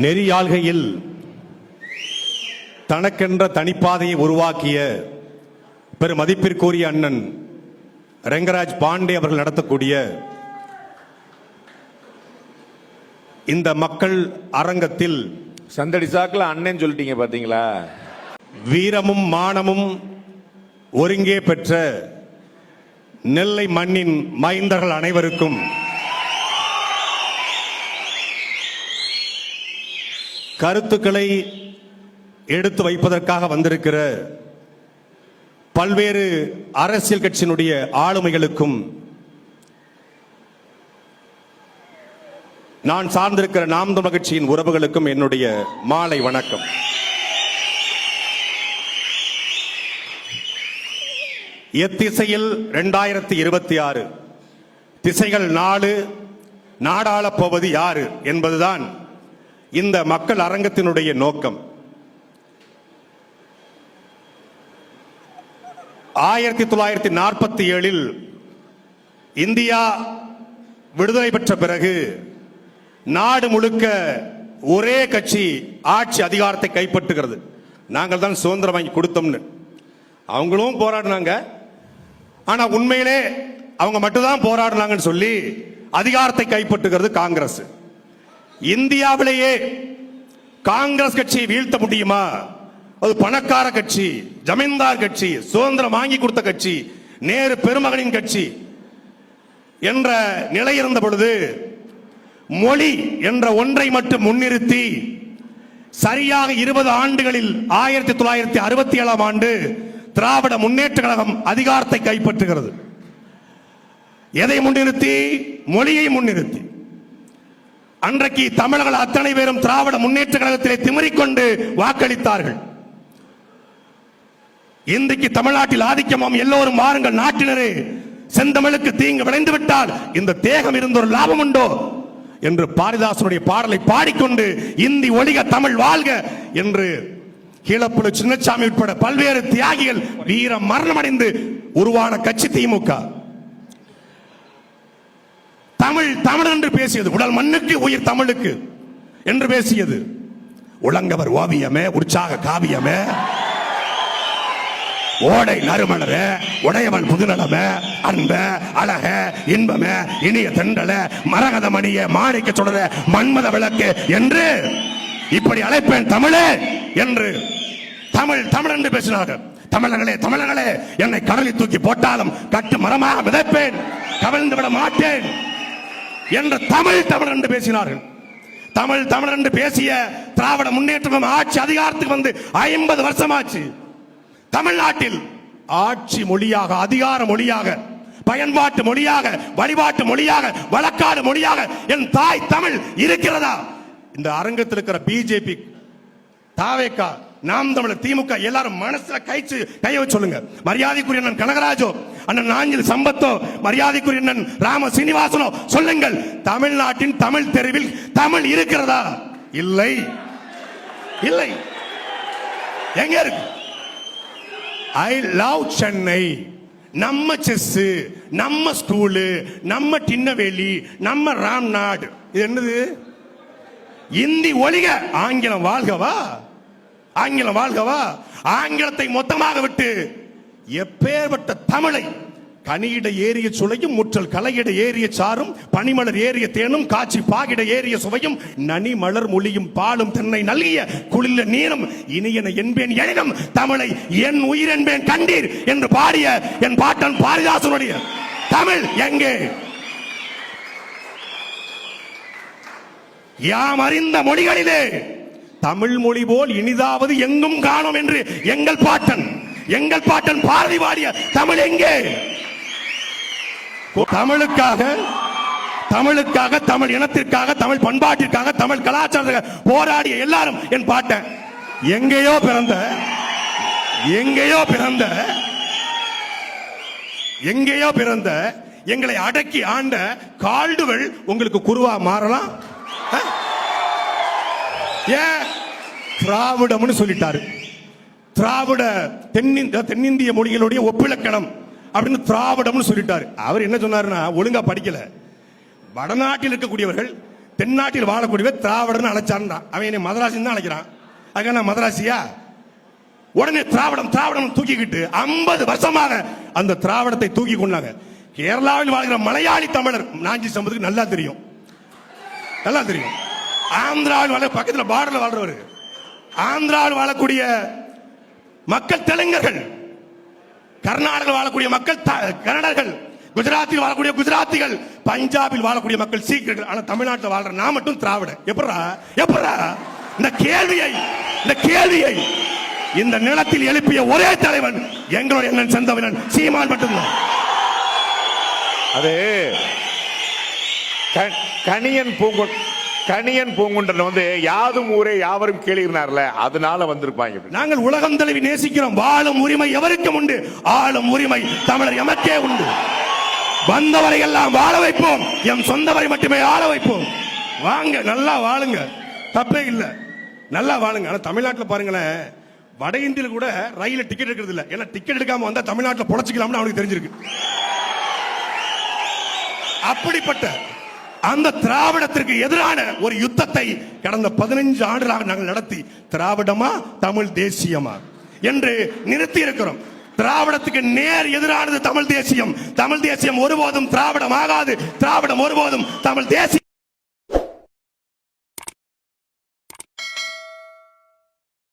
நெறியாள்கையில் தனக்கென்ற தனிப்பாதையை உருவாக்கிய பெரும் மதிப்பிற்குரிய அண்ணன் ரெங்கராஜ் பாண்டே அவர்கள் நடத்தக்கூடிய இந்த மக்கள் அரங்கத்தில் சந்தடி சாக்குல அண்ணன் சொல்லிட்டீங்க பாத்தீங்களா? வீரமும் மானமும் ஒருங்கே பெற்ற நெல்லை மண்ணின் மைந்தர்கள் அனைவருக்கும் கருத்துக்களை எடுத்து வைப்பதற்காக வந்திருக்கிற பல்வேறு அரசியல் கட்சியினுடைய ஆளுமைகளுக்கும் நான் சார்ந்திருக்கிற நாம் தமிழ் கட்சியின் உறவுகளுக்கும் என்னுடைய மாலை வணக்கம். எத்திசையில் இரண்டாயிரத்தி இருபத்தி ஆறு திசைகள் நாலு நாடாளப் போவது யாரு என்பதுதான் இந்த மக்கள் அரங்கத்தினுடைய நோக்கம். ஆயிரத்தி தொள்ளாயிரத்தி நாற்பத்தி ஏழில் இந்தியா விடுதலை பெற்ற பிறகு நாடு முழுக்க ஒரே கட்சி ஆட்சி அதிகாரத்தை கைப்பற்றுகிறது. நாங்கள் தான் சுதந்திரம் வாங்கி கொடுத்தோம்னு. அவங்களும் போராடினாங்க. ஆனா உண்மையிலே அவங்க மட்டும்தான் போராடினாங்கன்னு சொல்லி அதிகாரத்தை கைப்பற்றுகிறது காங்கிரஸ். இந்தியாவிலேயே காங்கிரஸ் கட்சியை வீழ்த்த முடியுமா? அது பணக்கார கட்சி ஜமீன்தார் கட்சி சுதந்திரம் வாங்கி கொடுத்த கட்சி நேரு பெருமகனின் கட்சி என்ற நிலை இருந்த பொழுது மொழி என்ற ஒன்றை மட்டும் முன்னிறுத்தி சரியாக இருபது ஆண்டுகளில் ஆயிரத்தி தொள்ளாயிரத்தி அறுபத்தி ஏழாம் ஆண்டு திராவிட முன்னேற்ற கழகம் அதிகாரத்தை கைப்பற்றுகிறது. எதை முன்னிறுத்தி? மொழியை முன்னிறுத்தி. அன்றைக்கு தமிழர்கள் அத்தனை பேரும் திராவிட முன்னேற்ற கழகத்திலே திமிரிக்கொண்டு வாக்களித்தார்கள். இன்றைக்கு தமிழ்நாட்டில் ஆதிக்கமாம் எல்லோரும் வாருங்கள் நாட்டினரே. செந்தமிழுக்கு தீங்கு விளைந்து விட்டால் இந்த தேகம் இருந்த ஒரு லாபம் உண்டோ? என்று பாரிதாசனுடைய பாடலை பாடிக்கொண்டு இந்தி ஒளிக தமிழ் வாழ்க என்று கீழப்புல சின்னசாமி உட்பட பல்வேறு தியாகிகள் வீர மரணம் அடைந்து உருவான கட்சி திமுக. தமிழ் தமிழ் என்று பேசியது. உடல் மண்ணுக்கு உயிர் தமிழுக்கு என்று பேசியது. உலங்கவர் ஓவியமே உற்சாக காவியமே. ஓடை நறுமணர உடையவன் புதுநலம அன்ப அழக இன்பம இனிய தெண்டல மரகத மணிய மாணிக்க சொல்ற மன்மத விளக்கு என்று இப்படி அழைப்பேன் தமிழே என்று தமிழ் தமிழ் என்று பேசினார்கள். தமிழர்களே தமிழர்களே என்னை கடலில் தூக்கி போட்டாலும் கட்டு மரமாக விதைப்பேன் கவிழ்ந்து விட மாட்டேன். என்று தமிழ் தமிழ் என்று பேசினார்கள். தமிழ் தமிழ் என்று பேசிய திராவிட முன்னேற்றம் ஆட்சி அதிகாரத்துக்கு வந்து ஐம்பது வருஷமாச்சு. தமிழ்நாட்டில் ஆட்சி மொழியாக அதிகார மொழியாக பயன்பாட்டு மொழியாக வழிபாட்டு மொழியாக வழக்காடு மொழியாக என் தாய் தமிழ் இருக்கிறதா? இந்த அரங்கத்தில் இருக்கிற பிஜேபி தாவேக்கா நாம் தமிழர் திமுக எல்லாரும் மனசுல கைச்சு கைய வச்சு சொல்லுங்க. மரியாதைக்குரிய அண்ணன் கனகராஜோ அண்ணன் நாஞ்சில் சம்பத்தோ மரியாதைக்குரிய அண்ணன் ராம சீனிவாசனோ சொல்லுங்கள். தமிழ்நாட்டின் தமிழ் தெருவில் தமிழ் இருக்கிறதா? இல்லை. இல்லை. எங்க இருக்கு? ஐ லவ் சென்னை நம்ம செஸ் நம்ம ஸ்கூலு நம்ம டின்னவேலி நம்ம ராம்நாடு இது என்னது? இந்தி ஒழிக ஆங்கிலம் வாழ்கவா? ஆங்கிலம் வாழ்கவா? ஆங்கிலத்தை மொத்தமாக விட்டு எப்பேற்பட்ட தமிழை கனியிட ஏறிய சுளையும் முற்றல் கலையிட ஏறிய சாரும் பனிமலர் ஏறிய தேனும் காட்சி பாகிட ஏறிய சுவையும் நனி மலர் மொழியும் பாலும் தென்னை நல்கிய குளிர நீரும் இனியன என்பேன் எனினும் தமிழை என் உயிர் என்பேன் கண்டீர் என்று பாடிய என் பாட்டன் பாரதிதாசனுடைய தமிழ் எங்கே? யாம் அறிந்த மொழிகளிலே தமிழ் மொழி போல் இனிதாவது எங்கும் காணோம் என்று எங்கள் பாட்டன் எங்கள் பாட்டன் பாரதி பாடிய தமிழ் எங்கே? தமிழுக்காக தமிழுக்காக தமிழ் இனத்திற்காக தமிழ் பண்பாட்டிற்காக தமிழ் கலாச்சாரத்துக்காக போராடிய எல்லாரும் என் பாட்டன். எங்கேயோ பிறந்த எங்கேயோ பிறந்த எங்கேயோ பிறந்த எங்களை அடக்கி ஆண்ட கால்டுவெல் உங்களுக்கு குருவா மாறலாம். ஏன்? திராவிடம்னு சொல்லிட்டாரு. திராவிட தென்னிந்த தென்னிந்திய மொழிகளுடைய ஒப்பிலக்கணம் அப்படின்னு திராவிடம்னு சொல்லிட்டாரு. அவர் என்ன சொன்னாருன்னா ஒழுங்கா படிக்கல. வடநாட்டில் இருக்கக்கூடியவர்கள் தென்னாட்டில் வாழக்கூடியவர் திராவிடர்னு அழைச்சான்டா அவன் என்னை மதராசின்னு தான் அழைக்கிறான். அதுக்காக நான் மதராசியா? உடனே திராவிடம் திராவிடம் தூக்கிக்கிட்டு 50 வருஷமாக அந்த திராவிடத்தை தூக்கி கொண்டாங்க. கேரளாவில் வாழ்கிற மலையாளி தமிழர் நாஞ்சி சம்பத்துக்கு நல்லா தெரியும். நல்லா தெரியும். ஆந்திராவில் வாழ பக்கத்தில் பார்டர்ல வாழ்றவர். ஆந்திராவில் வாழக்கூடிய மக்கள் தெலுங்கர்கள் கர்நாடகாவில் வாழக்கூடிய மக்கள் த- கன்னடர்கள் குஜராத்தில் வாழக்கூடிய குஜராத்திகள் பஞ்சாபில் வாழக்கூடிய மக்கள் சீக்கிரர்கள் ஆனா தமிழ்நாட்டில் வாழ்ற நான் மட்டும் திராவிட எப்படா எப்படா இந்த கேள்வியை இந்த கேள்வியை இந்த நிலத்தில் எழுப்பிய ஒரே தலைவன் எங்களுடைய அண்ணன் செந்தவனன் சீமான் மட்டும்தான். அது க- கணியன் பூங்குன் கணியன் பூங்குன்றன் வந்து யாதும் ஊரே யாவரும் கேளிருந்தார்ல அதனால வந்திருப்பாங்க நாங்கள் உலகம் தழுவி நேசிக்கிறோம். வாழும் உரிமை எவருக்கும் உண்டு? ஆளும் உரிமை தமிழர் எமக்கே உண்டு. வந்தவரை எல்லாம் வாழ வைப்போம். எம் சொந்தவரை மட்டுமே ஆள வைப்போம். வாங்க நல்லா வாழுங்க. தப்பே இல்லை. நல்லா வாழுங்க. ஆனா தமிழ்நாட்டில் பாருங்களேன் வட இந்தியில் கூட ரயில டிக்கெட் எடுக்கிறது இல்லை. ஏன்னா டிக்கெட் எடுக்காம வந்தா தமிழ்நாட்டில் பொழைச்சிக்கலாம்னு அவனுக்கு தெரிஞ்சிருக்கு. அப்படிப்பட்ட அந்த திராவிடத்திற்கு எதிரான ஒரு யுத்தத்தை கடந்த பதினைஞ்சு ஆண்டுகளாக நாங்கள் நடத்தி திராவிடமா தமிழ் தேசியமா என்று நிறுத்தி இருக்கிறோம் திராவிடத்துக்கு நேர் எதிரானது தமிழ் தேசியம். தமிழ் தேசியம் ஒருபோதும் திராவிடம் ஆகாது திராவிடம் ஒருபோதும் தமிழ் தேசியம்